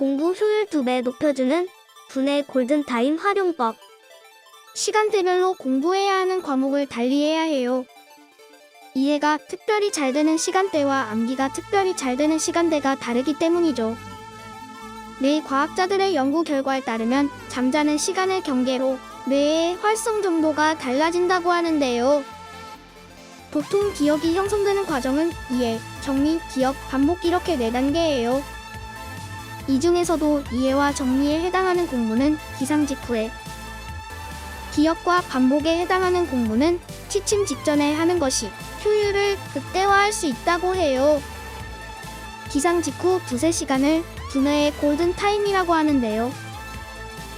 공부 효율 2배 높여주는 분의 골든타임 활용법. 시간대별로 공부해야 하는 과목을 달리해야 해요. 이해가 특별히 잘 되는 시간대와 암기가 특별히 잘 되는 시간대가 다르기 때문이죠. 뇌 과학자들의 연구 결과에 따르면 잠자는 시간을 경계로 뇌의 활성 정도가 달라진다고 하는데요. 보통 기억이 형성되는 과정은 이해, 정리, 기억, 반복 이렇게 네 단계예요. 이 중에서도 이해와 정리에 해당하는 공부는 기상 직후에, 기억과 반복에 해당하는 공부는 취침 직전에 하는 것이 효율을 극대화할 수 있다고 해요. 기상 직후 두세 시간을 두뇌의 골든 타임이라고 하는데요.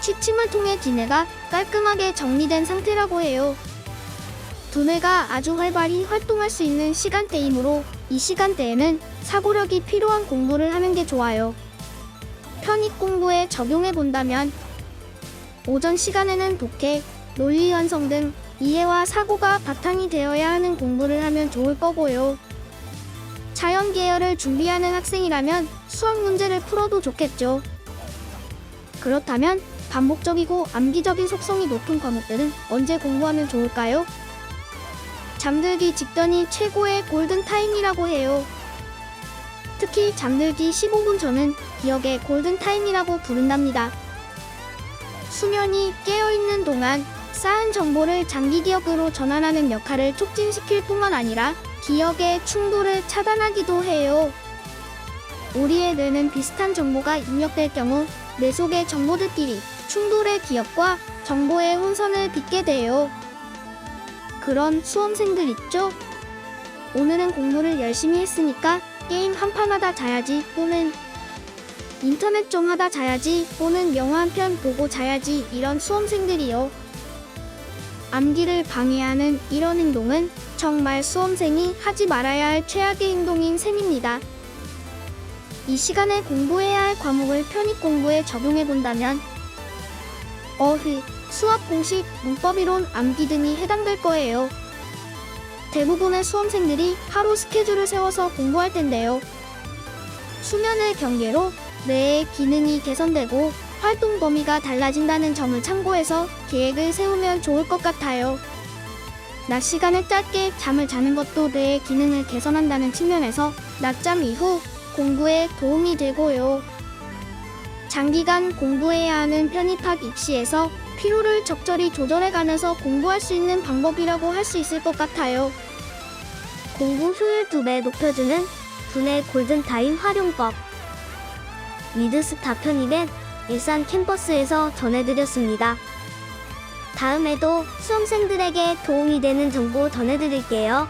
취침을 통해 기내가 깔끔하게 정리된 상태라고 해요. 두뇌가 아주 활발히 활동할 수 있는 시간대이므로 이 시간대에는 사고력이 필요한 공부를 하는 게 좋아요. 편입 공부에 적용해 본다면 오전 시간에는 독해, 논리 완성 등 이해와 사고가 바탕이 되어야 하는 공부를 하면 좋을 거고요. 자연 계열을 준비하는 학생이라면 수학 문제를 풀어도 좋겠죠. 그렇다면 반복적이고 암기적인 속성이 높은 과목들은 언제 공부하면 좋을까요? 잠들기 직전이 최고의 골든 타임이라고 해요. 특히 잠들기 15분 전은 기억의 골든 타임이라고 부른답니다. 수면이 깨어있는 동안 쌓은 정보를 장기 기억으로 전환하는 역할을 촉진시킬 뿐만 아니라 기억의 충돌을 차단하기도 해요. 우리의 뇌는 비슷한 정보가 입력될 경우 뇌 속의 정보들끼리 충돌의 기억과 정보의 혼선을 빚게 돼요. 그런 수험생들 있죠? 오늘은 공부를 열심히 했으니까 게임 한 판 하다 자야지 또는 인터넷 좀 하다 자야지 또는 영화 한 편 보고 자야지 이런 수험생들이요. 암기를 방해하는 이런 행동은 정말 수험생이 하지 말아야 할 최악의 행동인 셈입니다. 이 시간에 공부해야 할 과목을 편입 공부에 적용해 본다면 어휘, 수학 공식, 문법 이론, 암기 등이 해당될 거예요. 대부분의 수험생들이 하루 스케줄을 세워서 공부할 텐데요. 수면의 경계로 뇌의 기능이 개선되고 활동 범위가 달라진다는 점을 참고해서 계획을 세우면 좋을 것 같아요. 낮 시간을 짧게 잠을 자는 것도 뇌의 기능을 개선한다는 측면에서 낮잠 이후 공부에 도움이 되고요. 장기간 공부해야 하는 편입학 입시에서 피로를 적절히 조절해가면서 공부할 수 있는 방법이라고 할 수 있을 것 같아요. 공부 효율 2배 높여주는 분의 골든타임 활용법. 미드스타 편입엔 일산 캠퍼스에서 전해드렸습니다. 다음에도 수험생들에게 도움이 되는 정보 전해드릴게요.